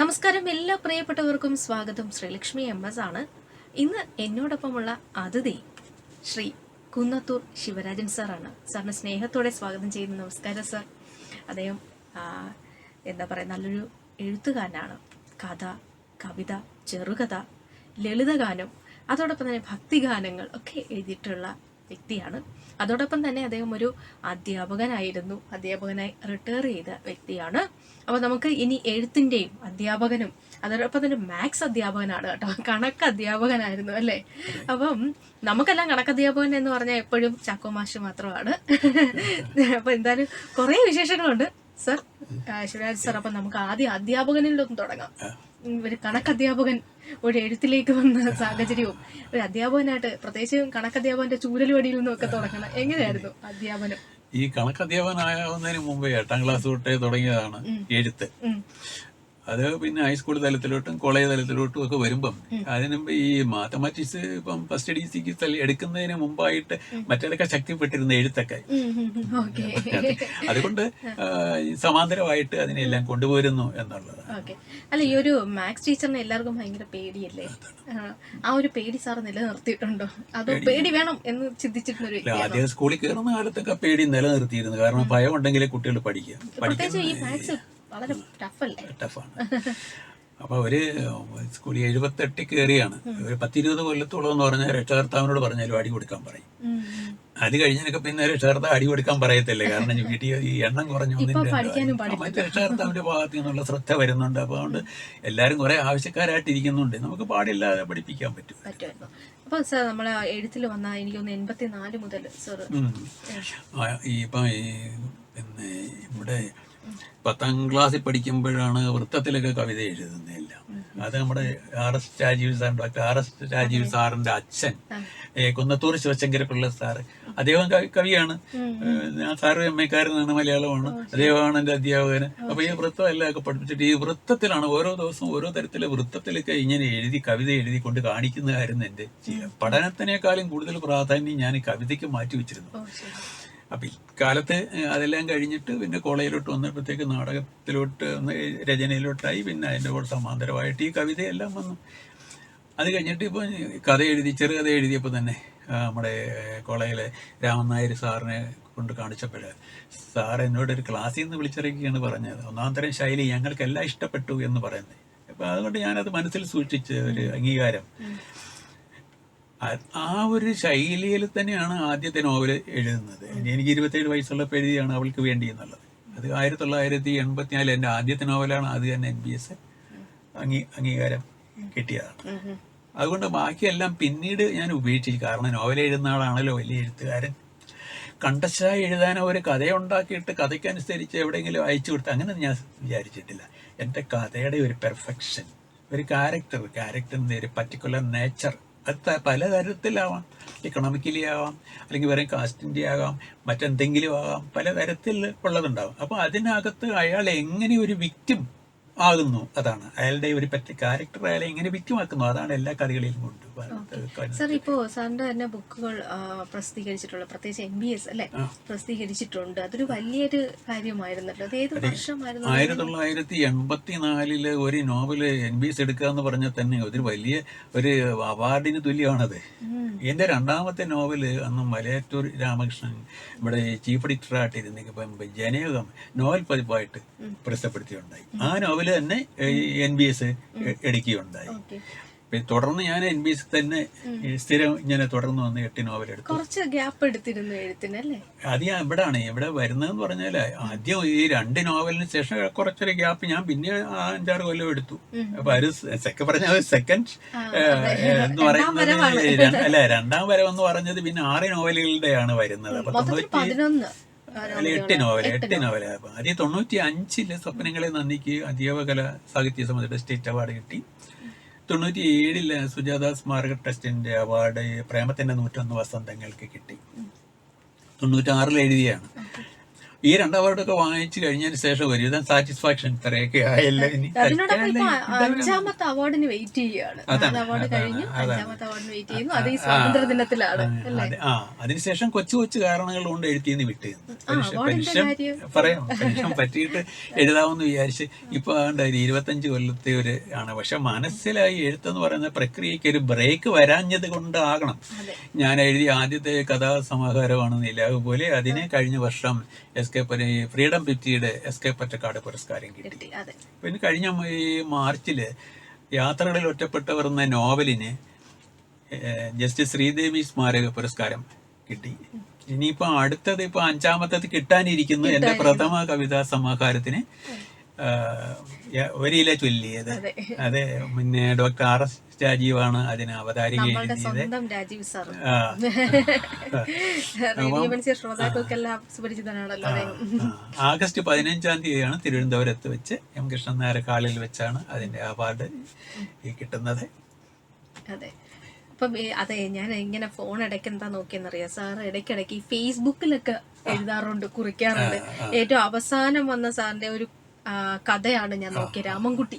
നമസ്കാരം. എല്ലാ പ്രിയപ്പെട്ടവർക്കും സ്വാഗതം. ശ്രീലക്ഷ്മി എം എസ് ആണ്. ഇന്ന് എന്നോടൊപ്പമുള്ള അതിഥി ശ്രീ കുന്നത്തൂർ ശിവരാജൻ സാറാണ് സാറിന് സ്നേഹത്തോടെ സ്വാഗതം ചെയ്യുന്നു. നമസ്കാരം സാർ അദ്ദേഹം എന്താ പറയുക നല്ലൊരു എഴുത്തുകാരനാണ്. കഥ കവിത ചെറുകഥ ലളിതഗാനം അതോടൊപ്പം തന്നെ ഭക്തിഗാനങ്ങൾ ഒക്കെ എഴുതിയിട്ടുള്ള വ്യക്തിയാണ്. അതോടൊപ്പം തന്നെ അദ്ദേഹം ഒരു അധ്യാപകനായിരുന്നു. അധ്യാപകനായി റിട്ടയർ ചെയ്ത വ്യക്തിയാണ്. അപ്പോൾ നമുക്ക് ഇനി എഴുത്തിന്റെയും അധ്യാപകനും അതോടൊപ്പം തന്നെ മാത്സ് അധ്യാപകനാണ് കേട്ടോ. കണക്ക് അധ്യാപകനായിരുന്നു അല്ലേ? അപ്പം നമുക്കെല്ലാം കണക്ക് അധ്യാപകൻ എന്ന് പറഞ്ഞാൽ എപ്പോഴും ചാക്കോ മാഷ് മാത്രമാണ്. അപ്പോൾ എന്തായാലും കുറേ വിശേഷങ്ങളുണ്ട് സർ ശിവരാജ് സർ അപ്പം നമുക്ക് ആദ്യം അധ്യാപകനിലൊന്ന് തുടങ്ങാം. ഒരു കണക്കധ്യാപകൻ ഒരു എഴുത്തിലേക്ക് വന്ന സാഹചര്യവും ഒരു അധ്യാപകനായിട്ട് പ്രത്യേകിച്ചും കണക്കധ്യാപകന്റെ ചൂരലുവടിയിൽ നിന്നും ഒക്കെ തുടങ്ങണം. എങ്ങനെയായിരുന്നു അധ്യാപനം? ഈ കണക്ക് അധ്യാപകനാകുന്നതിന് മുമ്പേ എട്ടാം ക്ലാസ് തൊട്ടേ തുടങ്ങിയതാണ് എഴുത്ത്. അത് പിന്നെ ഹൈസ്കൂൾ തലത്തിലോട്ടും കോളേജ് തലത്തിലോട്ടും ഒക്കെ വരുമ്പം അതിന് ഈ മാത്തമാറ്റിക്സ് ഇപ്പം ഫസ്റ്റ് ഡി സിക്ക് എടുക്കുന്നതിന് മുമ്പായിട്ട് മറ്റേതൊക്കെ ശക്തിപ്പെട്ടിരുന്ന എഴുത്തൊക്കെ. അതുകൊണ്ട് സമാന്തരമായിട്ട് അതിനെല്ലാം കൊണ്ടുപോരുന്നു എന്നുള്ളത്. ഓക്കെ. അല്ല ഈ ഒരു മാത്സ് ടീച്ചറിനെ എല്ലാവർക്കും ഭയങ്കര പേടിയല്ലേ? ആ, ഒരു പേടി സാർ നിലനിർത്തിയിട്ടുണ്ടോ? അതോ പേടി. വേണം എന്ന് ചിന്തിച്ചിട്ടുള്ള ആദ്യം സ്കൂളിൽ കയറുന്ന കാലത്തൊക്കെ പേടി നിലനിർത്തിയിരുന്നു. കാരണം ഭയം ഉണ്ടെങ്കിലേ കുട്ടികൾ പഠിക്കുക. പഠിക്കാൻ ഈ മാത്സ് വളരെ ടഫല്ലേ? ടഫാണ്. അപ്പൊ ഒരു സ്കൂളിൽ എഴുപത്തെട്ടിൽ കയറിയാണ് ഒരു പത്തിരുപത് കൊല്ലത്തോളം എന്ന് പറഞ്ഞാൽ രക്ഷകർത്താവിനോട് പറഞ്ഞാലും അടി കൊടുക്കാൻ പറയും. അത് കഴിഞ്ഞതിനൊക്കെ പിന്നെ രക്ഷകർത്താവ് അടി കൊടുക്കാൻ പറയത്തില്ല. കാരണം വീട്ടിൽ ഈ എണ്ണം കുറഞ്ഞു. മറ്റേ രക്ഷകർത്താവിന്റെ ഭാഗത്തു നിന്നുള്ള ശ്രദ്ധ വരുന്നുണ്ട്. അപ്പൊ അതുകൊണ്ട് എല്ലാരും കുറെ ആവശ്യക്കാരായിട്ടിരിക്കുന്നുണ്ട് നമുക്ക് പാടില്ലാതെ പഠിപ്പിക്കാൻ പറ്റും അപ്പോൾ അപ്പൊ സാർ നമ്മളെ എഴുത്തിൽ വന്ന എനിക്കൊന്ന് എൺപത്തി നാല് മുതൽ സർ ഈ ഇപ്പം ഈ പിന്നെ ഇവിടെ പത്താം ക്ലാസ്സിൽ പഠിക്കുമ്പോഴാണ് വൃത്തത്തിലൊക്കെ കവിത എഴുതുന്നില്ല അത് നമ്മുടെ R S Rajeev sir doctor R S Rajeev സാറിന്റെ അച്ഛൻ കുന്നത്തൂർ ശിവശങ്കര പിള്ള സാറ്. അദ്ദേഹം കവിയാണ്. ഞാൻ സാറ് എം എക്കാരനാണ് മലയാളമാണ്. അദ്ദേഹമാണ് എന്റെ അധ്യാപകന്. അപ്പൊ ഈ വൃത്തം എല്ലാം ഒക്കെ പഠിപ്പിച്ചിട്ട് ഈ വൃത്തത്തിലാണ് ഓരോ ദിവസവും ഓരോ തരത്തിലെ വൃത്തത്തിലൊക്കെ ഇങ്ങനെ എഴുതി കവിത എഴുതി കൊണ്ട് കാണിക്കുന്നതായിരുന്നു എന്റെ ശീലം. പഠനത്തിനേക്കാളും കൂടുതൽ പ്രാധാന്യം ഞാൻ ഈ കവിതയ്ക്ക് മാറ്റി വെച്ചിരുന്നു. അപ്പൊ ഇക്കാലത്ത് അതെല്ലാം കഴിഞ്ഞിട്ട് പിന്നെ കോളേജിലോട്ട് വന്നപ്പോഴത്തേക്ക് നാടകത്തിലോട്ട് വന്ന് രചനയിലോട്ടായി പിന്നെ അതിന്റെ കൂടെ സമാന്തരമായിട്ട് ഈ കവിതയെല്ലാം വന്നു. അത് കഴിഞ്ഞിട്ട് ഇപ്പോൾ കഥ എഴുതി ചെറുകഥ എഴുതിയപ്പോൾ തന്നെ നമ്മുടെ കോളേജിലെ രാമൻ നായർ സാറിനെ കൊണ്ട് കാണിച്ചപ്പോൾ സാർ എന്നോട് ഒരു ക്ലാസ്സിൽ നിന്ന് വിളിച്ചിറക്കുകയാണ് പറഞ്ഞത്. ഒന്നാം തരം ശൈലി ഞങ്ങൾക്കെല്ലാം ഇഷ്ടപ്പെട്ടു എന്ന് പറയുന്നത്. അപ്പം അതുകൊണ്ട് ഞാനത് മനസ്സിൽ സൂക്ഷിച്ച് ഒരു അംഗീകാരം. ആ- ഒരു ശൈലിയിൽ തന്നെയാണ് ആദ്യത്തെ നോവൽ എഴുതുന്നത്. എനിക്ക് ഇരുപത്തേഴ് വയസ്സുള്ളപ്പോൾ എഴുതിയാണ് അവൾക്ക് വേണ്ടി എന്നുള്ളത്. അത് ആയിരത്തി തൊള്ളായിരത്തി എൺപത്തിനാല് എന്റെ ആദ്യത്തെ നോവലാണ്. ആദ്യം തന്നെ എൻ ബി എസ് അംഗീ അംഗീകാരം കിട്ടിയതാണ്. അതുകൊണ്ട് ബാക്കിയെല്ലാം പിന്നീട് ഞാൻ ഉപേക്ഷിച്ചു കാരണം നോവൽ എഴുതുന്ന ആളാണല്ലോ വലിയ എഴുത്തുകാരൻ. കണ്ടശായി എഴുതാൻ ഒരു കഥയുണ്ടാക്കിയിട്ട് കഥയ്ക്കനുസരിച്ച് എവിടെയെങ്കിലും അയച്ചു കൊടുത്ത് അങ്ങനെ ഞാൻ വിചാരിച്ചിട്ടില്ല. എന്റെ കഥയുടെ ഒരു പെർഫെക്ഷൻ ഒരു ക്യാരക്ടർ ക്യാരക്ടറിന്റെ ഒരു പർട്ടിക്കുലർ നേച്ചർ അത് പലതരത്തിലാവാം. ഇക്കണോമിക്കലി ആവാം അല്ലെങ്കിൽ വേറെ കാസ്റ്റിന്റെ ആകാം മറ്റെന്തെങ്കിലും ആകാം പലതരത്തിൽ ഉള്ളതുണ്ടാവും. അപ്പോൾ അതിനകത്ത് അയാൾ എങ്ങനെ ഒരു വിക്റ്റിം ആകുന്നു? അതാണ്. അയാളുടെ ഒരു പറ്റ ക്യാരക്ടർ അയാളെ എങ്ങനെ വിക്റ്റിമാക്കുന്നു അതാണ് എല്ലാ കഥകളിലും കൊണ്ട് സാർ ഇപ്പോ സാറിന്റെ തന്നെ ബുക്കുകൾ പ്രസിദ്ധീകരിച്ചിട്ടുള്ള പ്രത്യേകിച്ച് എം ബി എസ് അല്ലെ? പ്രസിദ്ധീകരിച്ചിട്ടുണ്ട്. അതൊരു വലിയൊരു കാര്യമായിരുന്നല്ലോ. അത് ഏത് വർഷമായിരുന്നു ആയിരത്തി തൊള്ളായിരത്തി എൺപത്തിനാലിൽ ഒരു നോവൽ എൻ ബി എസ് എടുക്കുക എന്ന് പറഞ്ഞാൽ തന്നെ ഒരു വലിയ ഒരു അവാർഡിന് തുല്യമാണത്. എന്റെ രണ്ടാമത്തെ നോവൽ അന്ന് മലയാറ്റൂർ രാമകൃഷ്ണൻ ഇവിടെ ചീഫ് എഡിറ്റർ ഇരുന്നിപ്പം ജനയുഗം നോവൽ പതിപ്പായിട്ട് പ്രസിദ്ധപ്പെടുത്തിയുണ്ടായി ആ നോവൽ തന്നെ എൻ ബി എസ് എടുക്കുകയുണ്ടായി. തുടർന്ന് ഞാൻ എൻ ബി സി തന്നെ സ്ഥിരം ഇങ്ങനെ തുടർന്ന് വന്ന് എട്ട് നോവൽ എടുത്തു. കുറച്ച് ഗ്യാപ്പ് എടുത്തിരുന്നു എഴുത്തിന് അല്ലേ? അത് ഞാൻ ഇവിടാണ്. ഇവിടെ വരുന്നതെന്ന് പറഞ്ഞാൽ ആദ്യം ഈ രണ്ട് നോവലിന് ശേഷം കുറച്ചൊരു ഗ്യാപ്പ് ഞാൻ പിന്നെ അഞ്ചാറ് കൊല്ലം എടുത്തു. അപ്പൊ ഒരു സെക്കൻഡ് പറഞ്ഞ സെക്കൻഡ് എന്ന് പറയുന്നത് അല്ല രണ്ടാം വരം എന്ന് പറഞ്ഞത് പിന്നെ ആറ് നോവലുകളുടെയാണ് വരുന്നത്. അപ്പൊ തൊണ്ണൂറ്റി അല്ല എട്ട് നോവൽ എട്ട് നോവല. ആദ്യം തൊണ്ണൂറ്റി അഞ്ചിൽ സ്വപ്നങ്ങളെ നന്ദിക്ക് അധ്യാപകല സാഹിത്യ സമിതിയുടെ സ്റ്റേറ്റ് അവാർഡ് കിട്ടി. തൊണ്ണൂറ്റി ഏഴിൽ സുജാത സ്മാരക ട്രസ്റ്റിന്റെ അവാർഡ് പ്രേമത്തിന്റെ നൂറ്റൊന്ന് വസന്തങ്ങൾക്ക് കിട്ടി. തൊണ്ണൂറ്റാറിൽ എഴുതിയാണ്. ഈ രണ്ട് അവാർഡൊക്കെ വാങ്ങിച്ചു കഴിഞ്ഞതിന് ശേഷം ഒരുവിധം സാറ്റിസ്ഫാക്ഷൻ ഇത്രയൊക്കെ ആയല്ലോ ഇനി. അതിനോടൊപ്പം ഇപ്പൊ അഞ്ചാമത്തെ അവാർഡിന് വെയിറ്റ് അവാർഡ് കഴിഞ്ഞു അഞ്ചാമത്തെ അവാർഡിന് വെയിറ്റ് ചെയ്യുന്നു. അത് ഈ സ്വാതന്ത്ര്യ ദിനത്തിലാണ് അല്ലേ? അത്. ആ അതിനുശേഷം കൊച്ചു കൊച്ചു കാരണങ്ങൾ കൊണ്ട് എഴുത്തിന്ന് വിട്ടു പെൻഷൻ. പറയാം. പെൻഷൻ പറ്റിയിട്ട് എഴുതാമെന്ന് വിചാരിച്ച് ഇപ്പൊ ഒരു ഇരുപത്തഞ്ച് കൊല്ലത്തെ ഒരു ആണ്. പക്ഷെ മനസ്സിലായി എഴുത്തെന്ന് പറയുന്ന പ്രക്രിയക്ക് ഒരു ബ്രേക്ക് വരാഞ്ഞത് കൊണ്ടാകണം. ഞാൻ എഴുതിയ ആദ്യത്തെ കഥാസമാഹാരമാണ് നിലാവ് പോലെ. അതിനെ കഴിഞ്ഞ വർഷം എസ് കെ ഫ്രീഡം ഫിഫ്റ്റിയുടെ എസ് കെ പറ്റക്കാട് പുരസ്കാരം കിട്ടി. പിന്നെ കഴിഞ്ഞ ഈ മാർച്ചിൽ യാത്രകളിൽ ഒറ്റപ്പെട്ടവർ എന്ന നോവലിന് ജസ്റ്റിസ് ശ്രീദേവി സ്മാരക പുരസ്കാരം കിട്ടി. ഇനിയിപ്പോ അടുത്തത് ഇപ്പൊ അഞ്ചാമത്തത് കിട്ടാനിരിക്കുന്നു എന്റെ പ്രഥമ കവിതാ സമാഹാരത്തിന്. ഒരില ചൊല്ലിയത്. അതെ. പിന്നെ ഡോക്ടർ ആർ എസ് രാജീവാണ് അതിന് അവതാരിക ആഗസ്റ്റ് പതിനഞ്ചാം തീയതിയാണ് തിരുവനന്തപുരത്ത് വെച്ച് എം കൃഷ്ണൻ നായർ കാളിൽ വെച്ചാണ് അതിന്റെ അവാർഡ് കിട്ടുന്നത്. അതെ. അപ്പം അതെ ഞാൻ ഇങ്ങനെ ഫോൺ ഇടയ്ക്ക് എന്താ നോക്കിയെന്നറിയാം. സാർ ഇടയ്ക്കിടയ്ക്ക് ഫേസ്ബുക്കിലൊക്കെ എഴുതാറുണ്ട് കുറിക്കാറുണ്ട്. ഏറ്റവും അവസാനം വന്ന സാറിന്റെ ഒരു കഥയാണ് ഞാൻ നോക്കിയത് രാമൻകുട്ടി.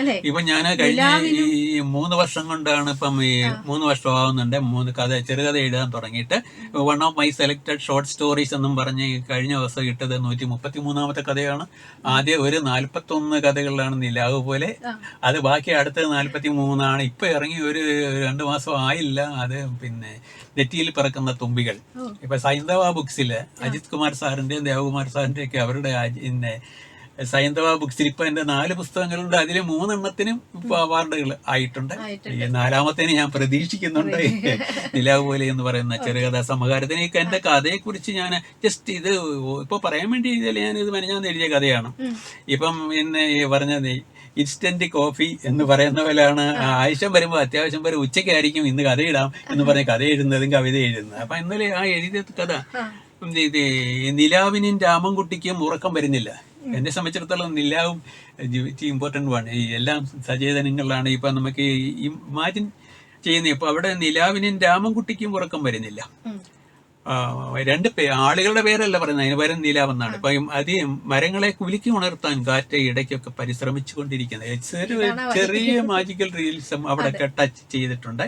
അല്ലേ? ഇപ്പൊ ഞാൻ കഴിഞ്ഞ ഈ മൂന്ന് വർഷം കൊണ്ടാണ് ഇപ്പം ഈ മൂന്ന് വർഷം ആവുന്നുണ്ട് മൂന്ന് കഥ ചെറുകഥ എഴുതാൻ തുടങ്ങിയിട്ട്. One of my selected short stories എന്നും പറഞ്ഞ് കഴിഞ്ഞ ദിവസം ഇട്ടത് നൂറ്റി മുപ്പത്തി മൂന്നാമത്തെ കഥയാണ്. ആദ്യം ഒരു നാൽപ്പത്തി ഒന്ന് കഥകളിലാണ് നിലാവ് പോലെ. അത് ബാക്കി അടുത്ത നാൽപ്പത്തി മൂന്നാണ് ഇപ്പൊ ഇറങ്ങി ഒരു രണ്ടു മാസം ആയില്ല. അത് പിന്നെ നെറ്റിയിൽ പിറക്കുന്ന തുമ്പികൾ. ഇപ്പൊ സൈന്ധവ ബുക്സിൽ അജിത് കുമാർ സാറിന്റെയും ദേവകുമാർ സാറിന്റെയും ഒക്കെ അവരുടെ പിന്നെ സൈന്ധവ ബുക്ക് ഇപ്പൊ എന്റെ നാല് പുസ്തകങ്ങളുണ്ട്. അതിൽ മൂന്നെണ്ണത്തിനും ഇപ്പൊ അവാർഡുകൾ ആയിട്ടുണ്ട്. ഈ നാലാമത്തേന് ഞാൻ പ്രതീക്ഷിക്കുന്നുണ്ട്. നിലാവ് പോലെ എന്ന് പറയുന്ന ചെറുകഥാ എന്റെ കഥയെ കുറിച്ച് ഞാൻ ജസ്റ്റ് ഇത് ഇപ്പൊ പറയാൻ വേണ്ടി ഇതിൽ ഞാൻ ഇത് മെനഞ്ഞാന്ന് എഴുതിയ കഥയാണ്. ഇപ്പം എന്നെ ഈ പറഞ്ഞത് ഇൻസ്റ്റന്റ് കോഫി എന്ന് പറയുന്ന പോലെയാണ്. ആവശ്യം വരുമ്പോൾ അത്യാവശ്യം വരെ ഉച്ചയ്ക്കായിരിക്കും ഇന്ന് കഥ ഇടാം എന്ന് പറഞ്ഞ് കഥ എഴുതുന്നതും കവിത എഴുതുന്നത്. അപ്പൊ ഇന്നലെ ആ എഴുതിയ കഥ. നിലാവിനും രാമൻകുട്ടിക്കും ഉറക്കം വരുന്നില്ല. എന്നെ സംബന്ധിച്ചിടത്തോളം നിലാവും ഇമ്പോർട്ടന്റ് ആണ്. ഈ എല്ലാം സചേതനങ്ങളിലാണ് ഇപ്പം നമുക്ക് ഇമാജിൻ ചെയ്യുന്നത് ഇപ്പം അവിടെ നിലാവിനും രാമൻകുട്ടിക്കും ഉറക്കം വരുന്നില്ല. രണ്ട് പേ ആളുകളുടെ പേരല്ല പറയുന്നത്. അതിന് പകരം നിലാവെന്നാണ്. ഇപ്പൊ അധികം മരങ്ങളെ കുലുക്കി ഉണർത്താൻ കാറ്റ ഇടയ്ക്കൊക്കെ പരിശ്രമിച്ചു കൊണ്ടിരിക്കുന്നത് ചെറിയ ചെറിയ മാജിക്കൽ റീൽസും അവിടെ ടച്ച് ചെയ്തിട്ടുണ്ട്.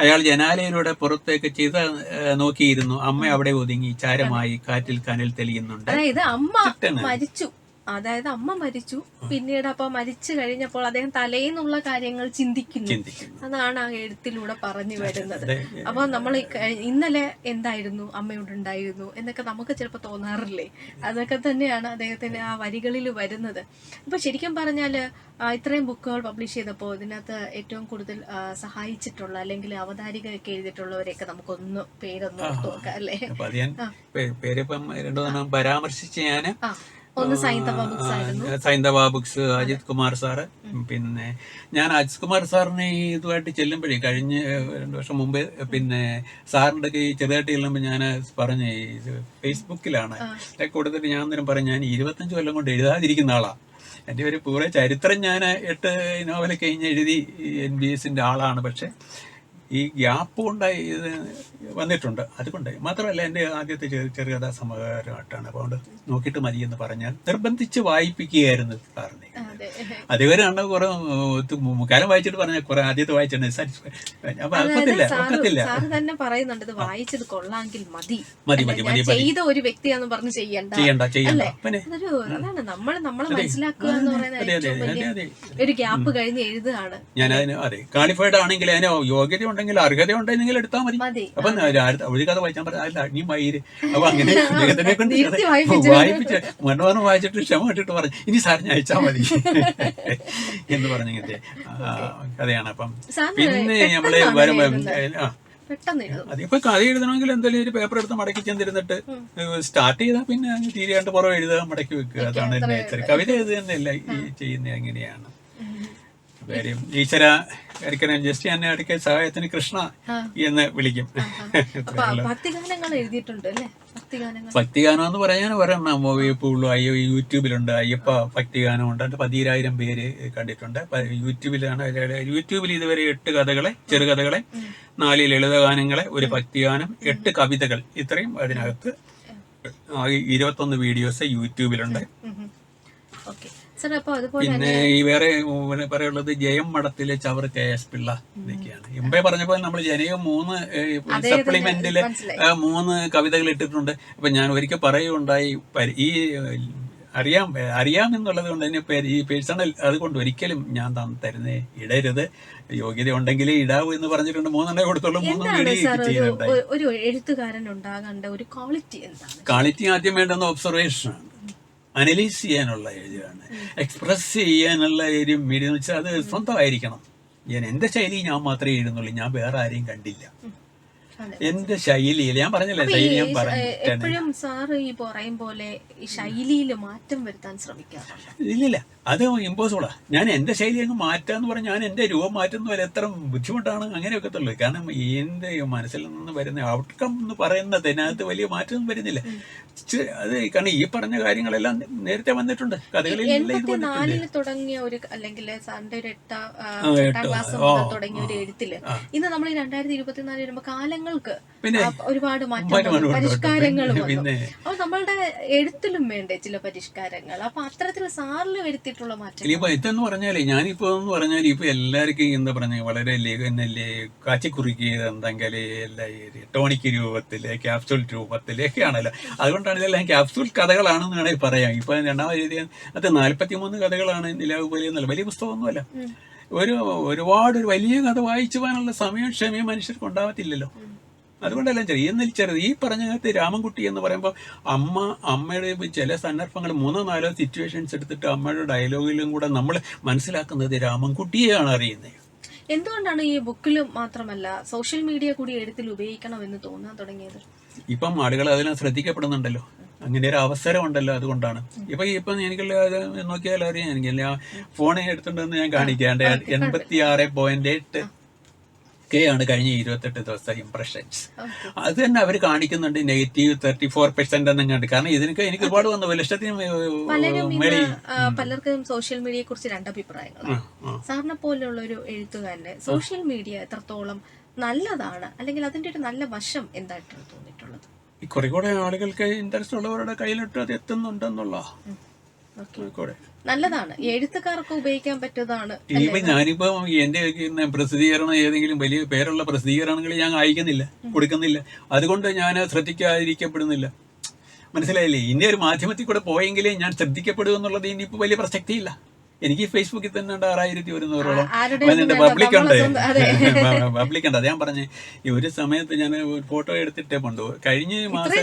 അയാൾ ജനാലയിലൂടെ പുറത്തേക്ക് ചെയ്ത നോക്കിയിരുന്നു. അമ്മ അവിടെ ഒതുങ്ങി ചാരമായി കാറ്റിൽ കനൽ തെളിയുന്നുണ്ട്. അമ്മ മരിച്ചു. അതായത് അമ്മ മരിച്ചു. പിന്നീട് അപ്പൊ മരിച്ചു കഴിഞ്ഞപ്പോൾ അദ്ദേഹം തലേന്നുള്ള കാര്യങ്ങൾ ചിന്തിക്കുന്നു. അതാണ് ആ എഴുത്തിലൂടെ പറഞ്ഞു വരുന്നത്. അപ്പൊ നമ്മൾ ഇന്നലെ എന്തായിരുന്നു? അമ്മയോട് ഉണ്ടായിരുന്നു. എന്നൊക്കെ നമുക്ക് ചിലപ്പോൾ തോന്നാറില്ലേ? അതൊക്കെ തന്നെയാണ് അദ്ദേഹത്തിന്റെ ആ വരികളിൽ വരുന്നത്. അപ്പൊ ശരിക്കും പറഞ്ഞാൽ ഇത്രയും ബുക്കുകൾ പബ്ലിഷ് ചെയ്തപ്പോൾ ഇതിനകത്ത് ഏറ്റവും കൂടുതൽ സഹായിച്ചിട്ടുള്ള അല്ലെങ്കിൽ അവതാരികയൊക്കെ എഴുതിയിട്ടുള്ളവരെയൊക്കെ നമുക്കൊന്ന് പേരൊന്ന് നോക്കാം അല്ലേ? ഞാൻ പേരിപ്പം രണ്ടു പരാമർശിച്ച് ആ. ഒന്ന് സൈന്തവ ബുക്സ് അജിത് കുമാർ സാറ്. പിന്നെ ഞാൻ അജിത് കുമാർ സാറിനെ ഇതുമായിട്ട് ചെല്ലുമ്പോഴേ കഴിഞ്ഞ രണ്ടു വർഷം മുമ്പ് പിന്നെ സാറിന്റെ ഈ ചെറുതായിട്ട് ചെല്ലുമ്പോൾ ഞാൻ പറഞ്ഞു ഈ ഫേസ്ബുക്കിലാണ്. ഇതൊക്കെ കൊടുത്തിട്ട് ഞാൻ അന്നേരം പറഞ്ഞു ഞാൻ ഇരുപത്തഞ്ച് കൊല്ലം കൊണ്ട് എഴുതാതിരിക്കുന്ന ആളാ. എന്റെ ഒരു പൂർണ ചരിത്രം ഞാൻ എട്ട് നോവൽ കഴിഞ്ഞ് എഴുതി എൻ ബി എസിന്റെ ആളാണ്. പക്ഷെ ഈ ഗ്യാപ്പ് ഉണ്ടായി വന്നിട്ടുണ്ട്. അതുകൊണ്ട് മാത്രമല്ല എന്റെ ആദ്യത്തെ ചെറിയ ചെറുകഥാ സമാഹാരമായിട്ടാണ് അതുകൊണ്ട് നോക്കിയിട്ട് മതി എന്ന് പറഞ്ഞാൽ നിർബന്ധിച്ച് വായിപ്പിക്കുകയായിരുന്നു കാരണം അതെ. അതുവരെ കണ്ട കുറെ മുക്കാലം വായിച്ചിട്ട് പറഞ്ഞ കുറെ ആദ്യത്തെ വായിച്ചിട്ടുണ്ട് സാറ്റിസ്ഫൈ ഒക്കത്തില്ല ഒക്കത്തില്ല തന്നെ പറയുന്നുണ്ട് ഇത് വായിച്ചത് കൊള്ളാമെങ്കിൽ മതി. മതി മതി മതി ചെയ്ത ഒരു വ്യക്തിയാന്ന് പറഞ്ഞ് ചെയ്യണ്ട. ചെയ്യണ്ട ചെയ്യണ്ട? പിന്നെ അതാണ് നമ്മൾ നമ്മളെ മനസ്സിലാക്കുക എന്ന് പറയുന്നത് ഒരു ഗ്യാപ്പ് കഴിഞ്ഞ് എഴുതുകയാണ്. ഞാൻ അതിന് അതെ ക്വാളിഫൈഡ് ആണെങ്കിൽ അതിന് യോഗ്യത ഉണ്ടെങ്കിൽ അർഹത ഉണ്ടെങ്കിൽ എടുത്താൽ മതി. അപ്പൊ അവർ ഒരു കഥ വായിച്ചാൽ പറഞ്ഞാൽ നീ വൈര് അപ്പൊ അങ്ങനെ അദ്ദേഹത്തിനെ കൊണ്ട് വായിപ്പിച്ചു. മനോഹരം വായിച്ചിട്ട് ക്ഷമ ഇട്ടിട്ട് പറഞ്ഞു. ഇനി സാറിന് അയച്ചാൽ മതി. എന്ന് പറഞ്ഞിങ്ങനത്തെ കഥയാണ് അപ്പം. പിന്നെ നമ്മൾ പെട്ടെന്നാണ് വരുമ്പോ ആ. അതിപ്പോ കഥ എഴുതണമെങ്കിൽ എന്തെങ്കിലും ഒരു പേപ്പർ എടുത്ത് മടക്കി ചെന്നിരുന്നിട്ട് സ്റ്റാർട്ട് ചെയ്താൽ പിന്നെ തീരെ തീരെയാണ്ട് പുറം എഴുതുക മടക്കി വെക്കുക. അതാണ് നേച്ചർ കവിത എഴുതുന്നതല്ല ഈ ചെയ്യുന്ന എങ്ങനെയാണ് കാര്യം. ഈശ്വര കരിക്കരം ജസ്റ്റ് എന്നെ ഇടയ്ക്ക് സഹായത്തിന് കൃഷ്ണ എന്ന് വിളിക്കും. ഭക്തിഗാനങ്ങൾ എഴുതിയിട്ടുണ്ട് അല്ലേ? ഭക്തിഗാനം എന്ന് പറയാൻ ഒരെണ്ണം ഇപ്പോൾ അയ്യോ യൂട്യൂബിലുണ്ട്. അയ്യപ്പ ഭക്തിഗാനമുണ്ട്. അതിന്റെ പതിനായിരം പേര് കണ്ടിട്ടുണ്ട്. യൂട്യൂബിലാണ് യൂട്യൂബിൽ ഇതുവരെ എട്ട് കഥകളെ ചെറുകഥകളെ നാല് ലളിതഗാനങ്ങളെ ഒരു ഭക്തിഗാനം എട്ട് കവിതകൾ. ഇത്രയും അതിനകത്ത്. ഇരുപത്തൊന്ന് വീഡിയോസ് യൂട്യൂബിലുണ്ട്. ഓക്കെ. പിന്നെ ഈ വേറെ പറയുള്ളത് ജയം മഠത്തിലെ ചവർ കെ എസ് പിള്ള ഇതൊക്കെയാണ് മുമ്പേ പറഞ്ഞപ്പോൾ നമ്മൾ ജനകം മൂന്ന് സപ്ലിമെന്റിൽ മൂന്ന് കവിതകൾ ഇട്ടിട്ടുണ്ട്. അപ്പൊ ഞാൻ ഒരിക്കൽ പറയുകയുണ്ടായി ഈ അറിയാം അറിയാം എന്നുള്ളത് കൊണ്ട് തന്നെ ഈ പേഴ്സണൽ അതുകൊണ്ട് ഒരിക്കലും ഞാൻ തരുന്നേ ഇടരുത്. യോഗ്യത ഉണ്ടെങ്കിലേ ഇടാവൂ എന്ന് പറഞ്ഞിട്ടുണ്ട്. മൂന്നെണ്ണേ കൊടുത്തുള്ളൂ. മൂന്ന് ഒരു എഴുത്തുകാരൻ ഉണ്ടാകേണ്ട ഒരു ക്വാളിറ്റി എന്താണ്? ക്വാളിറ്റി ആദ്യം വേണ്ടുന്ന ഒബ്സർവേഷനാണ് അനലൈസ് ചെയ്യാനുള്ള ഏരിയയാണ് എക്സ്പ്രസ് ചെയ്യാനുള്ള ഏരിയ മീഡിയം വെച്ചാൽ അത് സ്വന്തമായിരിക്കണം. ഞാൻ എന്റെ ശൈലി ഞാൻ മാത്രമേ എഴുതുന്നുള്ളൂ. ഞാൻ വേറെ ആരെയും കണ്ടില്ല. എന്റെ ശൈലിയിൽ ഞാൻ പറഞ്ഞല്ലേ ശൈലി ഞാൻ പറഞ്ഞു എപ്പോഴും സാർ ഈ പറയും പോലെ ശൈലിയിൽ മാറ്റം വരുത്താൻ ശ്രമിക്കാറുണ്ട്? ഇല്ലില്ല. അത് ഇമ്പോസിബിളാ ഞാൻ എന്റെ ശൈലി അങ്ങ് മാറ്റാന്ന് പറഞ്ഞാൽ ഞാൻ എന്റെ രൂപം മാറ്റുന്ന പോലെ എത്ര ബുദ്ധിമുട്ടാണ് അങ്ങനെയൊക്കെ തള്ളു കാരണം എന്റെ മനസ്സിൽ നിന്ന് വരുന്ന ഔട്ട്കം എന്ന് പറയുന്നത് അതിനകത്ത് വലിയ മാറ്റമൊന്നും വരുന്നില്ല. അത് കാരണം ഈ പറഞ്ഞ കാര്യങ്ങളെല്ലാം നേരത്തെ വന്നിട്ടുണ്ട്. കഥകളിൽ തുടങ്ങിയ ഒരു അല്ലെങ്കിൽ സാറിന്റെ ഒരു എട്ടാം. ക്ലാസ് തുടങ്ങിയ എഴുത്തിൽ. ഇന്ന് നമ്മൾ രണ്ടായിരത്തി ഇരുപത്തിനാല് വരുമ്പോ കാലങ്ങൾക്ക് പിന്നെ ഒരുപാട് മാറ്റങ്ങളും പരിഷ്കാരങ്ങളും പിന്നെ- അപ്പൊ നമ്മളുടെ എഴുത്തിലും വേണ്ടേ ചില പരിഷ്കാരങ്ങൾ? അപ്പൊ അത്തരത്തിൽ സാറിൽ വരുത്തിയിട്ടുള്ള മാറ്റം ഇപ്പൊ എന്ന് പറഞ്ഞാലേ ഞാനിപ്പോ എന്ന് പറഞ്ഞാൽ ഇപ്പൊ എല്ലാവർക്കും എന്താ പറഞ്ഞ വളരെ ലേഖനല്ലേ കാച്ചിക്കുറിക്കുക എന്തെങ്കിൽ എല്ലാ ഈ ടോണിക് രൂപത്തിൽ ക്യാപ്സൂൾ രൂപത്തിലൊക്കെയാണല്ലോ. അതുകൊണ്ടാണ് എല്ലാം ക്യാപ്സൂൾ കഥകളാണെന്ന് വേണമെങ്കിൽ പറയാം. ഇപ്പൊ രണ്ടാമത് എഴുതിയ അത് നാല്പത്തി മൂന്ന് കഥകളാണ് നിലാവ് പോലെ എന്നല്ല വലിയ പുസ്തകമൊന്നുമല്ല. ഒരു ഒരുപാട് ഒരു വലിയ കഥ വായിച്ചു പോകാനുള്ള സമയം ക്ഷമയും മനുഷ്യർക്ക് ഉണ്ടാവത്തില്ലല്ലോ. അതുകൊണ്ടെല്ലാം ചെറിയ എന്നിൽ ചെറുത് ഈ പറഞ്ഞകത്ത് രാമൻകുട്ടി എന്ന് പറയുമ്പോൾ അമ്മ അമ്മയുടെ ചില സന്ദർഭങ്ങൾ മൂന്നോ നാലോ സിറ്റുവേഷൻസ് എടുത്തിട്ട് അമ്മയുടെ ഡയലോഗിലും കൂടെ നമ്മൾ മനസ്സിലാക്കുന്നത് രാമൻകുട്ടിയെയാണ് അറിയുന്നത് എന്തുകൊണ്ടാണ് ഈ ബുക്കിൽ മാത്രമല്ല സോഷ്യൽ മീഡിയ കൂടി എഴുത്തിൽ ഉപയോഗിക്കണം എന്ന് തോന്നാൻ തുടങ്ങിയത്? ഇപ്പം ആളുകൾ അതിനെ ശ്രദ്ധിക്കപ്പെടുന്നുണ്ടല്ലോ. അങ്ങനെ ഒരു അവസരം ഉണ്ടല്ലോ അതുകൊണ്ടാണ്. ഇപ്പൊ ഇപ്പം നോക്കിയാലും നോക്കിയാൽ അറിയാം. എനിക്ക് ഫോണിൽ എടുത്തിട്ടുണ്ടെന്ന് ഞാൻ കാണിക്കാണ്ട് എൺപത്തി ആറ് പോയിന്റ് എട്ട് ആണ് കഴിഞ്ഞ ഇരുപത്തെട്ട് ദിവസത്തെ ഇംപ്രഷൻസ് അത് തന്നെ അവർ കാണിക്കുന്നുണ്ട് നെഗറ്റീവ് തേർട്ടി ഫോർ പെർസെന്റ് എന്നുണ്ട് കാരണം ഇതിനൊക്കെ എനിക്ക് ഒരുപാട് വന്നു. ലക്ഷത്തിന് പലർക്കും സോഷ്യൽ മീഡിയയെ കുറിച്ച് രണ്ട് അഭിപ്രായങ്ങൾ സാറിനെ പോലെയുള്ള ഒരു എഴുത്തുകാരന് സോഷ്യൽ മീഡിയ എത്രത്തോളം നല്ലതാണ്? അല്ലെങ്കിൽ അതിന്റെ ഒരു നല്ല വശം എന്തായിട്ടാണ് തോന്നിയിട്ടുള്ളത്? കുറെ കൂടെ ആളുകൾക്ക് ഇൻട്രസ്റ്റ് ഉള്ളവരുടെ കയ്യിലിട്ട് അത് എത്തുന്നുണ്ടെന്നുള്ള കൂടെ നല്ലതാണ്. എഴുത്തുകാർക്ക് ഉപയോഗിക്കാൻ പറ്റുന്നതാണ്. ഇനിയിപ്പോ ഞാനിപ്പോ എന്റെ പ്രസിദ്ധീകരണം ഏതെങ്കിലും വലിയ പേരുള്ള പ്രസിദ്ധീകരണങ്ങൾ ഞാൻ അയക്കുന്നില്ല കൊടുക്കുന്നില്ല. അതുകൊണ്ട് ഞാൻ ശ്രദ്ധിക്കാതിരിക്കപ്പെടുന്നില്ല. മനസ്സിലായില്ലേ? ഇനി ഒരു മാധ്യമത്തിൽ കൂടെ പോയെങ്കിലേ ഞാൻ ശ്രദ്ധിക്കപ്പെടുക എന്നുള്ളത് ഇനിയിപ്പോ വലിയ പ്രസക്തിയില്ല. എനിക്ക് ഫേസ്ബുക്കിൽ തന്നെ ഉണ്ട് ആറായിരത്തി ഒരുന്നൂറോളം. പബ്ലിക് ഉണ്ട് അതെ. പബ്ലിക് ഉണ്ട് അത് ഞാൻ പറഞ്ഞേ ഈ ഒരു സമയത്ത് ഞാൻ ഫോട്ടോ എടുത്തിട്ടേ പണ്ട്. കഴിഞ്ഞ മാസം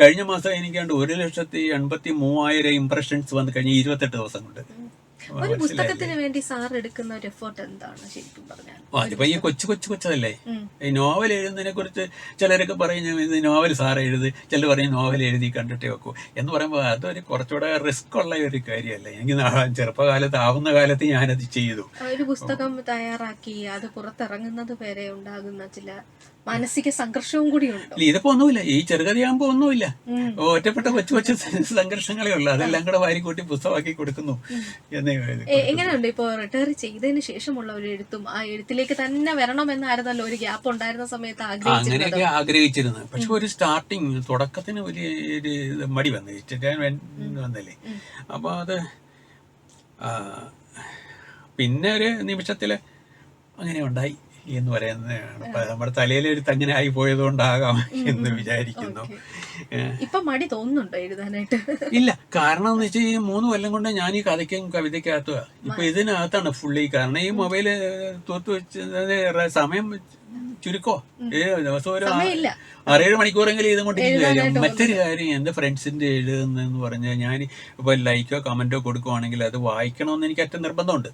കഴിഞ്ഞ മാസം എനിക്കാണ്ട് ഒരു ലക്ഷത്തി എൺപത്തി മൂവായിരം ഇംപ്രഷൻസ് വന്ന് കഴിഞ്ഞ ഇരുപത്തെട്ട് ദിവസം കൊണ്ട് ഒരു പുസ്തകത്തിന് വേണ്ടി സാർ എടുക്കുന്ന ഒരു എഫേർട്ട് എന്താണ് ശരിക്കും പറഞ്ഞാൽ? അതിപ്പോ ഈ കൊച്ചു കൊച്ചു കൊച്ചതല്ലേ ഈ നോവൽ എഴുതുന്നതിനെ കുറിച്ച് ചിലരൊക്കെ പറയും ഇത് നോവൽ സാർ എഴുതി. ചിലർ പറയും നോവൽ എഴുതി കണ്ടിട്ടേ വെക്കൂ. എന്ന് പറയുമ്പോൾ അതൊരു കുറച്ചുകൂടെ റിസ്ക് ഉള്ള ഒരു കാര്യമല്ലേ? എനിക്ക് ചെറുപ്പകാലത്ത് ആവുന്ന കാലത്ത് ഞാനത് ചെയ്തു. ഒരു പുസ്തകം തയ്യാറാക്കി അത് പുറത്തിറങ്ങുന്നത് വരെ ഉണ്ടാകുന്ന ചില മാനസിക സംഘർഷവും കൂടി ഉണ്ട് ഇതിപ്പോ ഒന്നുമില്ല. ഈ ചെറുകഥയാകുമ്പോ ഒന്നുമില്ല. ഒറ്റപ്പെട്ട കൊച്ചു കൊച്ചു സംഘർഷങ്ങളേ ഉള്ളൂ. അതെല്ലാം കൂടെ വാരിക്കൂട്ടി പുസ്തകമാക്കി കൊടുക്കുന്നു. എങ്ങനെയുണ്ട് ഇപ്പോ റിട്ടയർ ചെയ്തതിന് ശേഷമുള്ള ഒരു എഴുത്തും? ആ എഴുത്തിലേക്ക് തന്നെ വരണമെന്നായിരുന്നല്ലോ ഒരു ഗ്യാപ്പ് ഉണ്ടായിരുന്ന സമയത്ത് അങ്ങനെയൊക്കെ ആഗ്രഹിച്ചിരുന്നു പക്ഷെ ഒരു സ്റ്റാർട്ടിങ് തുടക്കത്തിന് വലിയ ഒരു മടി വന്നു. വന്നല്ലേ. അപ്പൊ അത് പിന്നെ ഒരു നിമിഷത്തിൽ അങ്ങനെ ഉണ്ടായി. എന്ന് പറയുന്നതാണ്. നമ്മുടെ ഒരു തങ്ങനെ ആയി പോയതുകൊണ്ടാകാം എന്ന് വിചാരിക്കുന്നു. ഇപ്പൊ മടി തോന്നുന്നുണ്ടോ എഴുതാനായിട്ട്? ഇല്ല. കാരണം എന്ന് വെച്ചാൽ ഈ മൂന്ന് കൊല്ലം കൊണ്ട് ഞാൻ ഈ കഥയ്ക്കും കവിതയ്ക്കകത്തുക ഇപ്പൊ ഇതിനകത്താണ് ഫുള്ളി കാരണം. ഈ മൊബൈൽ തോത്തു വെച്ച് സമയം ചുരുക്കോ? ഏ ദിവസം ഒരു ആറേഴ് മണിക്കൂറെങ്കിലും ഇതും കൊണ്ടിരിക്കുകയായിരുന്നു മറ്റൊരു കാര്യം എന്റെ ഫ്രണ്ട്സിന്റെ എഴുതുന്നെന്ന് പറഞ്ഞാൽ ഞാൻ ഇപ്പൊ ലൈക്കോ കമന്റോ കൊടുക്കുവാണെങ്കിൽ അത് വായിക്കണമെന്ന് എനിക്ക് അറ്റ നിർബന്ധമുണ്ട്.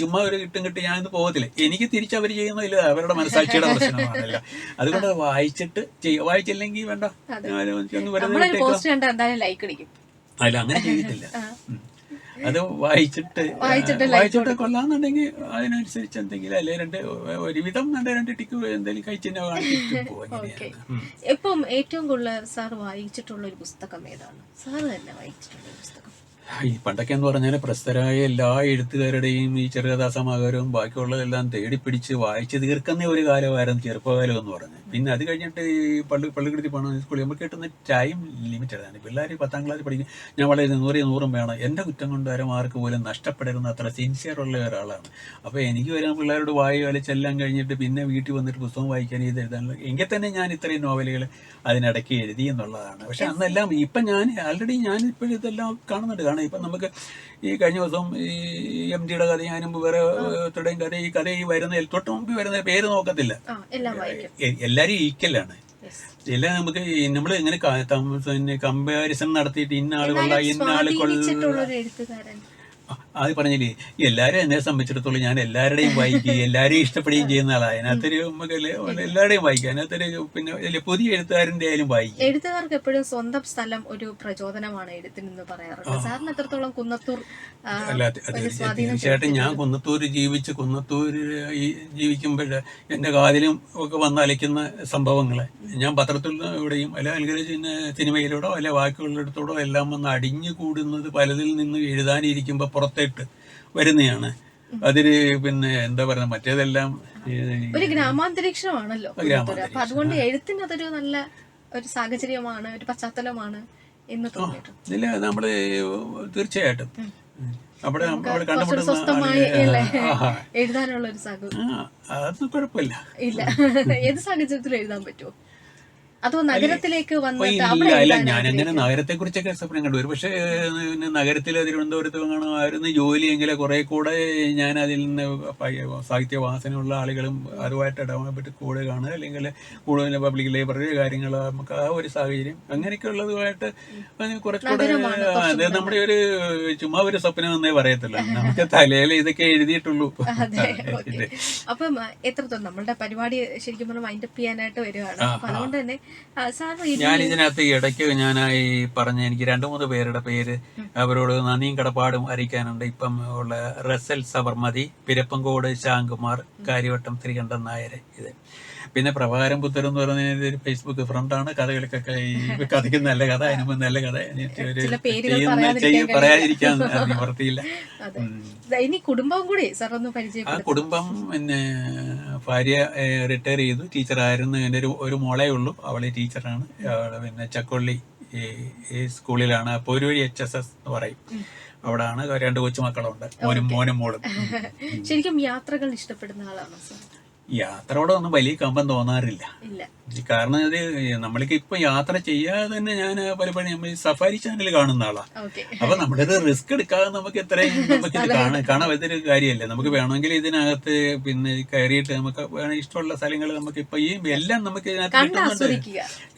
ചുമ്മാ ഒരു കിട്ടും കിട്ടി ഞാനിത് പോകത്തില്ല. എനിക്ക് തിരിച്ച് അവർ ചെയ്യുന്നില്ല അവരുടെ മനസ്സാക്ഷിയുടെ പ്രശ്നമാണല്ല. അതുകൊണ്ട് വായിച്ചിട്ട് ചെയ്യുക വായിച്ചില്ലെങ്കിൽ വേണ്ട. അല്ല അങ്ങനെ ചെയ്തിട്ടില്ല. അത് വായിച്ചിട്ട് വായിച്ചിട്ട് കൊള്ളാന്നുണ്ടെങ്കിൽ അതിനനുസരിച്ച് എന്തെങ്കിലും അല്ലെ രണ്ട് ഒരുവിധം രണ്ട് രണ്ട് ടിക്ക് എന്തെങ്കിലും കഴിച്ചിട്ട്. ഇപ്പം ഏറ്റവും കൂടുതൽ സാർ വായിച്ചിട്ടുള്ള ഒരു പുസ്തകം ഏതാണ്? സാർ തന്നെ വായിച്ചിട്ടുള്ള ഒരു പുസ്തകം. ഈ പണ്ടൊക്കെ എന്ന് പറഞ്ഞാൽ പ്രസ്തരായ എല്ലാ എഴുത്തുകാരുടെയും ഈ ചെറുകഥാസമാഹാരവും ബാക്കിയുള്ളതെല്ലാം തേടിപ്പിടിച്ച് വായിച്ച് തീർക്കുന്ന ഒരു കാലമായിരുന്നു ചെറുപ്പകാലം എന്ന് പറഞ്ഞത് പിന്നെ അത് കഴിഞ്ഞിട്ട് ഈ പള്ളി പള്ളിക്കുടുത്തി പോകണം സ്കൂളിൽ നമുക്ക് കിട്ടുന്ന ടൈം ലിമിറ്റഡ് ആണ് പിള്ളേർ പത്താം ക്ലാസ് പഠിക്കും. ഞാൻ വളരെ നൂറ് നൂറും വേണം. എന്റെ കുറ്റം കൊണ്ട് വരെ മാർക്ക് പോലും നഷ്ടപ്പെടരുന്ന അത്ര സിൻസിയർ ഉള്ള ഒരാളാണ്. അപ്പോൾ എനിക്ക് വരാൻ പിള്ളേരോട് വായി വലിച്ചെല്ലാം കഴിഞ്ഞിട്ട് പിന്നെ വീട്ടിൽ വന്നിട്ട് പുസ്തകം വായിക്കാൻ ഇത് എഴുതാനുള്ള എങ്കിൽ തന്നെ ഞാൻ ഇത്രയും നോവലുകൾ അതിനിടയ്ക്ക് എഴുതി എന്നുള്ളതാണ്. പക്ഷെ അന്നെല്ലാം ഇപ്പം ഞാൻ ആൾറെഡി ഞാൻ ഇപ്പോഴും ഇതെല്ലാം കാണുന്നുണ്ട്. കാരണം ഇപ്പം നമുക്ക് ഈ കഴിഞ്ഞ ദിവസം ഈ എം ജിയുടെ കഥ ഞാനും വേറെ ഒത്തരുടെയും കഥ ഈ കഥ ഈ വരുന്ന തൊട്ട് മുമ്പ് വരുന്ന പേര് നോക്കത്തില്ല. എല്ലാവരും ഈക്വലാണ്. എല്ലാം നമുക്ക് നമ്മൾ ഇങ്ങനെ കമ്പാരിസൺ നടത്തിയിട്ട് ഇന്ന ആളുകൊള്ള ഇന്ന ആൾ അത് പറഞ്ഞില്ലേ എല്ലാവരും എന്നെ സംബന്ധിച്ചിടത്തോളം ഞാൻ എല്ലാവരുടെയും വായിക്കുകയും എല്ലാവരെയും ഇഷ്ടപ്പെടുകയും ചെയ്യുന്ന ആളാണ് അതിനകത്തൊരു എല്ലാവരുടെയും വായിക്കുക അതിനകത്തൊരു പിന്നെ പുതിയ എഴുത്തുകാരന്റെ ആയാലും വായിക്കും. എഴുത്തുകാർക്ക് എപ്പോഴും സ്വന്തം സ്ഥലം ഒരു പ്രചോദനമാണ് എഴുത്തിനെന്ന് പറയാറുണ്ട് സാറിന് എത്രത്തോളം കുന്നത്തൂർ അല്ല തീർച്ചയായിട്ടും ഞാൻ കുന്നത്തൂർ ജീവിച്ച് കുന്നത്തൂർ ജീവിക്കുമ്പോൾ എന്റെ കാതിലും ഒക്കെ വന്ന് അലയ്ക്കുന്ന സംഭവങ്ങളെ. ഞാൻ പത്രത്തിൽ ഇവിടെയും അല്ല അല്ലെങ്കിൽ സിനിമയിലൂടെ അല്ല ബാക്കിയുള്ളിടത്തോടോ എല്ലാം വന്ന് അടിഞ്ഞു കൂടുന്നത് പലതിൽ നിന്ന് എഴുതാനിരിക്കുമ്പോൾ പുറത്തേട്ട് വരുന്നതാണ് അതിന് പിന്നെ എന്താ പറയുക മറ്റേതെല്ലാം ഒരു ഗ്രാമാന്തരീക്ഷമാണല്ലോ അപ്പൊ അതുകൊണ്ട് എഴുത്തിന് അതൊരു നല്ല ഒരു സാഹചര്യമാണ് ഒരു പശ്ചാത്തലമാണ് എന്ന് തോന്നിയിട്ടുണ്ട്. ഇല്ല നമ്മൾ തീർച്ചയായിട്ടും. അവിടെ അവിടെ കണ്ടുമുട്ടുന്ന എഴുതാനുള്ള ഒരു സാഹചര്യം. അത് കുഴപ്പമില്ല. ഇല്ല. ഏത് സാഹചര്യത്തിലും എഴുതാൻ പറ്റുമോ? അതോ നഗരത്തിലേക്ക് വന്നിട്ട് ഇല്ല ഞാൻ അങ്ങനെ നഗരത്തെ കുറിച്ചൊക്കെ സ്വപ്നം കണ്ടു. ഒരു പക്ഷേ നഗരത്തിൽ തിരുവനന്തപുരത്ത് ആയിരുന്നു ജോലിയെങ്കിൽ കുറെ കൂടെ ഞാൻ അതിൽ നിന്ന് സാഹിത്യ വാസനയുള്ള ആളുകളും അതുമായിട്ട് ഇടപെട്ട് കൂടെ കാണുക അല്ലെങ്കിൽ കൂടുതൽ പബ്ലിക് ലൈബ്രറി കാര്യങ്ങൾ നമുക്ക് ആ ഒരു സാഹചര്യം അങ്ങനെയൊക്കെ ഉള്ളതുമായിട്ട് കുറച്ചുകൂടെ അത് നമ്മുടെ ഒരു ചുമ്മാ ഒരു സ്വപ്നം എന്നേ പറയത്തില്ല. നമുക്ക് തലയിൽ ഇതൊക്കെ എഴുതിയിട്ടുള്ളൂ. അപ്പം എത്രത്തോളം നമ്മളുടെ പരിപാടി ശരിക്കും പറഞ്ഞാൽ മൈൻഡപ്പ് ചെയ്യാനായിട്ട് വരികയാണ്. അപ്പൊ അതുകൊണ്ട് തന്നെ ആ, ഇതിനകത്ത് ഇടയ്ക്ക് ഞാൻ ഈ പറഞ്ഞ എനിക്ക് രണ്ടു മൂന്ന് പേരുടെ പേര് അവരോട് നന്ദിയും കടപ്പാടും അറിയിക്കാനുണ്ട്. ഇപ്പം ഉള്ള റസൽ സബർമതി പിരപ്പങ്കോട് ശാങ്കുമാർ കാര്യവട്ടം ശ്രീകണ്ഠൻ നായർ ഇത്. പിന്നെ പ്രഭാകരം പുത്തർ എന്ന് പറയുന്നത് ഒരു ഫേസ്ബുക്ക് ഫ്രണ്ടാണ് കഥകൾക്കൊക്കെ ഈ കഥയ്ക്ക് നല്ല കഥ അതിനുമ്പോൾ നല്ല കഥ. ചെയ്യുന്ന- പറയാതിരിക്കാൻ നിവർത്തിയില്ല. ഇനി കുടുംബവും കൂടി സാർ ഒന്ന് ആ കുടുംബം പിന്നെ ഭാര്യ റിട്ടയർ ചെയ്തു. ടീച്ചറായിരുന്നു. എന്റെ ഒരു ഒരു മോളേ ഉള്ളൂ. അവളെ ടീച്ചറാണ്. പിന്നെ ചക്കൊള്ളി ഈ അപ്പോൾ സ്കൂളിലാണ്. വഴി എച്ച് എസ് എസ് എന്ന് പറയും. അവിടാണ്. രണ്ട് കൊച്ചുമക്കളുണ്ട്. മോനും മോനും മോളും. ശരിക്കും യാത്രകൾ ഇഷ്ടപ്പെടുന്ന ആളാണോ യാത്രയോടൊന്നും വലിയ കമ്പം തോന്നാറില്ല. കാരണം ഇത് നമ്മൾക്ക് ഇപ്പൊ യാത്ര ചെയ്യാതെ തന്നെ ഞാൻ പലപ്പോഴും നമ്മൾ സഫാരി ചാനൽ കാണുന്ന ആളാ. അപ്പൊ നമ്മളിത് റിസ്ക് എടുക്കാതെ നമുക്ക് ഇത്രയും നമുക്ക് ഇത് കാണാൻ കാണാൻ പറ്റുന്ന ഒരു കാര്യമല്ലേ? നമുക്ക് വേണമെങ്കിൽ ഇതിനകത്ത് പിന്നെ കയറിയിട്ട് നമുക്ക് വേണേ ഇഷ്ടമുള്ള സ്ഥലങ്ങൾ നമുക്ക് ഇപ്പൊ ഈ എല്ലാം നമുക്ക് ഇതിനകത്ത് കിട്ടുന്നുണ്ട്.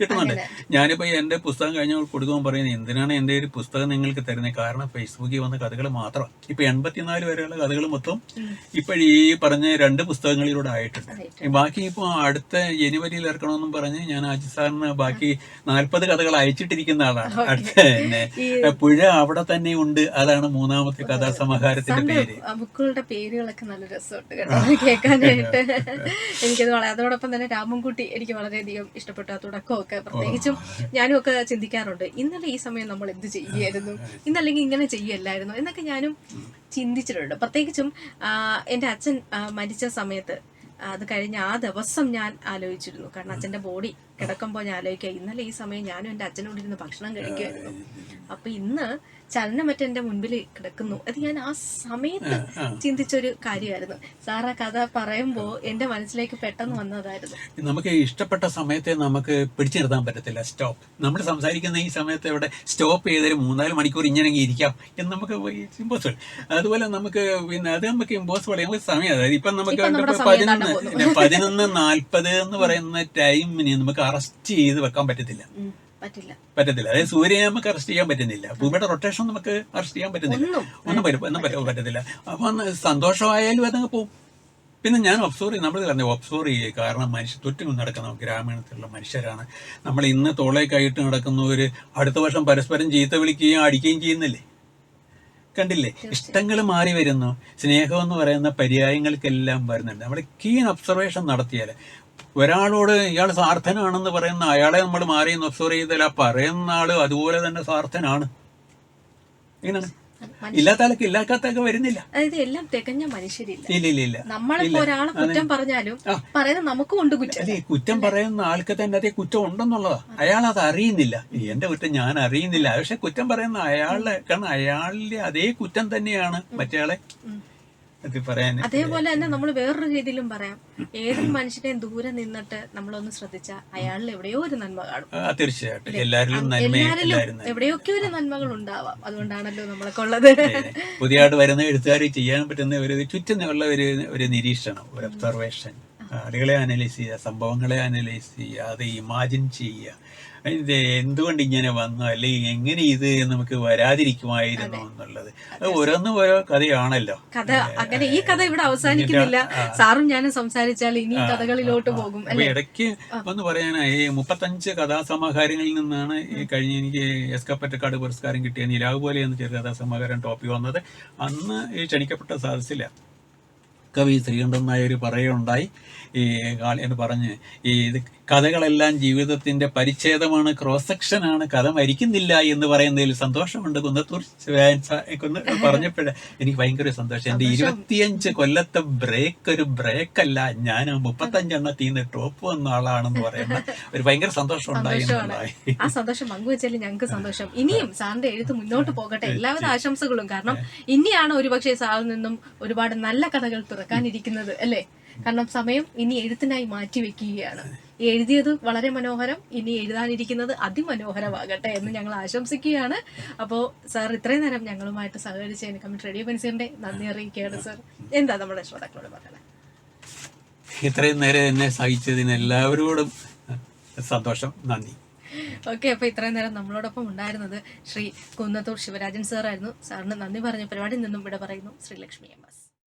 കിട്ടുന്നുണ്ട്. ഞാനിപ്പോ എന്റെ പുസ്തകം കഴിഞ്ഞ കൊടുക്കുമ്പോൾ പറയുന്നത് എന്തിനാണ് എന്റെ ഒരു പുസ്തകം നിങ്ങൾക്ക് തരുന്നത് കാരണം ഫേസ്ബുക്കിൽ വന്ന കഥകൾ മാത്രം. ഇപ്പൊ എൺപത്തിനാല് വരെയുള്ള കഥകൾ മൊത്തം ഇപ്പോഴീ പറഞ്ഞ രണ്ട് പുസ്തകങ്ങളിലൂടെ ആയിട്ടുണ്ട്. ബാക്കി ഇപ്പൊ അടുത്ത ജനുവരിയിൽ ഇറക്കണമെന്നും പറഞ്ഞ് ഞാൻ ആജി സാറിന് ബാക്കി നാൽപ്പത് കഥകൾ അയച്ചിട്ടിരിക്കുന്ന ആളാണ്. അടുത്ത തന്നെ പുഴ അവിടെ തന്നെ ഉണ്ട്. അതാണ് മൂന്നാമത്തെ കഥാസമാഹാരത്തിന്റെ പേര്. ബുക്കുകളുടെ പേരുകളൊക്കെ നല്ല രസമുണ്ട് കേട്ടോ. കേൾക്കാനായിട്ട്. എനിക്കത് വളരെ അതോടൊപ്പം തന്നെ രാമൻകുട്ടി എനിക്ക് വളരെയധികം ഇഷ്ടപ്പെട്ടു. ആ തുടക്കമൊക്കെ പ്രത്യേകിച്ചും ഞാനും ഒക്കെ ചിന്തിക്കാറുണ്ട്. ഇന്നലെ ഈ സമയം നമ്മൾ എന്ത് ചെയ്യുമായിരുന്നു ഇന്നല്ലെങ്കിൽ ഇങ്ങനെ ചെയ്യല്ലായിരുന്നു എന്നൊക്കെ ഞാനും ചിന്തിച്ചിട്ടുണ്ട്. പ്രത്യേകിച്ചും എന്റെ എന്റെ അച്ഛൻ മരിച്ച സമയത്ത് അത് കഴിഞ്ഞ് ആ ദിവസം ഞാൻ ആലോചിച്ചിരുന്നു. കാരണം അച്ഛന്റെ ബോഡി കിടക്കുമ്പോൾ ഞാൻ ആലോചിക്കുക ഇന്നലെ ഈ സമയം ഞാനും എന്റെ അച്ഛനോട് ഇരുന്ന് ഭക്ഷണം കഴിക്കുമായിരുന്നു അപ്പൊ ഇന്ന് ചലനമറ്റ എന്റെ മുൻപിൽ കിടക്കുന്നു. അത് ഞാൻ ആ സമയത്ത് ചിന്തിച്ചൊരു കാര്യമായിരുന്നു. സാർ ആ കഥ പറയുമ്പോൾ എന്റെ മനസ്സിലേക്ക് പെട്ടെന്ന് വന്നതായിരുന്നു. നമുക്ക് ഇഷ്ടപ്പെട്ട സമയത്തെ നമുക്ക് പിടിച്ചു നിർത്താൻ പറ്റത്തില്ല. സ്റ്റോപ്പ്. നമ്മൾ സംസാരിക്കുന്ന ഈ സമയത്ത് ഇവിടെ സ്റ്റോപ്പ് ചെയ്തൊരു മൂന്നാൽ മണിക്കൂർ ഇങ്ങനെ ഇരിക്കാം എന്ന് നമുക്ക് ഇമ്പോസിബിൾ. അതുപോലെ നമുക്ക് പിന്നെ അത് നമുക്ക് ഇമ്പോസിബിൾ. നമുക്ക് സമയം അതായത് ഇപ്പം നമുക്ക് പതിനൊന്ന് പതിനൊന്ന് നാൽപ്പത് എന്ന് പറയുന്ന ടൈമിന് നമുക്ക് അറസ്റ്റ് ചെയ്ത് വെക്കാൻ പറ്റത്തില്ല. പറ്റത്തില്ല. അതായത് സൂര്യനെ നമുക്ക് അറസ്റ്റ് ചെയ്യാൻ പറ്റുന്നില്ല. ഭൂമിയുടെ റൊട്ടേഷൻ നമുക്ക് അറസ്റ്റ് ചെയ്യാൻ പറ്റുന്നില്ല. ഒന്നും. പറ്റും പറ്റത്തില്ല. അപ്പൊ സന്തോഷമായാലും അതങ്ങ് പോകും പിന്നെ ഞാൻ ഒബ്സർവ് ചെയ്യും. നമ്മൾ പറഞ്ഞു ഒബ്സർവ് ചെയ്യുക കാരണം മനുഷ്യ ചുറ്റും നടക്കുന്ന ഗ്രാമീണത്തിലുള്ള മനുഷ്യരാണ്. നമ്മൾ ഇന്ന് തോളേക്കായിട്ട് കൈയിട്ട് നടക്കുന്നവർ അടുത്ത വർഷം പരസ്പരം ചീത്ത വിളിക്കുകയും അടിക്കുകയും ചെയ്യുന്നില്ലേ? കണ്ടില്ലേ? ഇഷ്ടങ്ങൾ മാറി വരുന്നു. സ്നേഹം എന്ന് പറയുന്ന പര്യായങ്ങൾക്കെല്ലാം വരുന്നുണ്ട്. നമ്മൾ കീൻ ഒബ്സർവേഷൻ നടത്തിയാൽ ഒരാളോട് ഇയാൾ സ്വാർത്ഥനാണെന്ന് പറയുന്ന അയാളെ നമ്മൾ മാറി ഒബ്സർവ് ചെയ്തല്ല പറയുന്ന ആൾ അതുപോലെ തന്നെ സ്വാർത്ഥനാണ് ഇങ്ങനെ ഇല്ലാത്തലക്ക് ഇല്ലാക്കാത്തൊക്കെ വരുന്നില്ല. അതായത് എല്ലാം തികഞ്ഞ മനുഷ്യരില്ല. ഇല്ല ഇല്ല ഇല്ല. നമ്മളിപ്പോ ഒരാളെ കുറ്റം പറഞ്ഞാലും പറയുന്നത് നമുക്ക് ഉണ്ട് കുറ്റം. അതെ കുറ്റം പറയുന്ന ആൾക്ക് തന്നെ അതേ കുറ്റം ഉണ്ടെന്നുള്ളതാ. അയാൾ അത് അറിയുന്നില്ല. എന്റെ കുറ്റം ഞാൻ അറിയുന്നില്ല. പക്ഷെ കുറ്റം പറയുന്ന അയാളുടെ കാരണം അയാളിലെ അതേ കുറ്റം തന്നെയാണ് മറ്റേയാളെ. അതേപോലെ തന്നെ നമ്മൾ വേറൊരു രീതിയിലും പറയാം. ഏതൊരു മനുഷ്യനെയും ദൂരെ നിന്നിട്ട് നമ്മളൊന്ന് ശ്രദ്ധിച്ചാൽ അയാളിൽ എവിടെയോ ഒരു നന്മ കാണും. തീർച്ചയായിട്ടും. എല്ലാരിലും എവിടെയൊക്കെ ഒരു നന്മകൾ ഉണ്ടാവാം. അതുകൊണ്ടാണല്ലോ നമ്മളൊക്കെ ഉള്ളത്. പുതിയതായിട്ട് വരുന്ന എഴുത്തുകാർ ചെയ്യാൻ പറ്റുന്ന ഒരു ചുറ്റുമുള്ള ഒരു ഒരു നിരീക്ഷണം ഒരു ഒബ്സർവേഷൻ ആളുകളെ അനലൈസ് ചെയ്യുക സംഭവങ്ങളെ അനലൈസ് ചെയ്യുക അത് ഇമാജിൻ ചെയ്യുക. ഇത് എന്തുകൊണ്ട് ഇങ്ങനെ വന്നു? അല്ലെങ്കിൽ എങ്ങനെ ഇത് നമുക്ക് വരാതിരിക്കുമായിരുന്നു എന്നുള്ളത്. അത് ഓരോന്നും ഓരോ കഥയാണല്ലോ. കഥ. അങ്ങനെ ഈ കഥ ഇവിടെ അവസാനിക്കുന്നില്ല. സാറും ഞാനും സംസാരിച്ചാൽ ഇനി കഥകളിലോട്ട് പോകും ഇടയ്ക്ക് ഒന്ന് പറയാനായി മുപ്പത്തഞ്ച് കഥാസമാഹാരങ്ങളിൽ നിന്നാണ് ഈ കഴിഞ്ഞ എനിക്ക് എസ് കപ്പറ്റക്കാട് പുരസ്കാരം കിട്ടിയ നിലാവ് പോലെ എന്ന ചെറിയ കഥാസമാഹാരം ടോപ്പിൽ വന്നത്. അന്ന് ഈ ക്ഷണിക്കപ്പെട്ട സദസ്സില കവി ശ്രീകണ്ഠൻ നായർ പറയുണ്ടായി. ഈ എന്ന് പറഞ്ഞ് ഈ ഇത് കഥകളെല്ലാം ജീവിതത്തിന്റെ പരിച്ഛേദമാണ് ക്രോസ് സെക്ഷനാണ് കഥ മരിക്കുന്നില്ല എന്ന് പറയുന്നതിൽ സന്തോഷമുണ്ട്. കുന്നത്തൂർ കുന്ന പറഞ്ഞപ്പോഴേ എനിക്ക് ഭയങ്കര സന്തോഷം. എന്റെ ഇരുപത്തിയഞ്ച് കൊല്ലത്തെ ബ്രേക്ക് ഒരു ബ്രേക്ക് അല്ല. ഞാൻ മുപ്പത്തഞ്ചെണ്ണത്തിൽ നിന്ന് ടോപ്പ് വന്ന ആളാണെന്ന് പറയുന്ന ഒരു ഭയങ്കര സന്തോഷം ഉണ്ടായി ആ സന്തോഷം പങ്കുവെച്ചാൽ ഞങ്ങൾക്ക് സന്തോഷം. ഇനിയും സാറിന്റെ എഴുത്ത് മുന്നോട്ട് പോകട്ടെ. എല്ലാവിധ ആശംസകളും. കാരണം ഇനിയാണ് ഒരുപക്ഷെ സാറിൽ നിന്നും ഒരുപാട് നല്ല കഥകൾ തുറക്കാനിരിക്കുന്നത് അല്ലേ? കാരണം സമയം ഇനി എഴുത്തിനായി മാറ്റി വെക്കുകയാണ് എഴുതിയത് വളരെ മനോഹരം. ഇനി എഴുതാനിരിക്കുന്നത് അതിമനോഹരമാകട്ടെ എന്ന് ഞങ്ങൾ ആശംസിക്കുകയാണ്. അപ്പോൾ സാർ ഇത്രയും നേരം ഞങ്ങളുമായിട്ട് സഹകരിച്ചതിന് കമ്മിറ്റി റേഡിയോ പെൻസിലിന്റെ നന്ദി അറിയിക്കുകയാണ് സാർ. എന്താ നമ്മുടെ ശ്രോതാക്കളോട് പറയുന്നത് ഇത്രയും നേരം എന്നെ സഹിച്ചതിന് എല്ലാവരോടും സന്തോഷം. നന്ദി. ഓക്കെ അപ്പൊ ഇത്രയും നേരം നമ്മളോടൊപ്പം ഉണ്ടായിരുന്നത് ശ്രീ കുന്നത്തൂർ ശിവരാജൻ സാറായിരുന്നു. സാറിന് നന്ദി പറഞ്ഞ പരിപാടിയിൽ നിന്നും ഇവിടെ പറയുന്നു ശ്രീലക്ഷ്മി എം എസ്.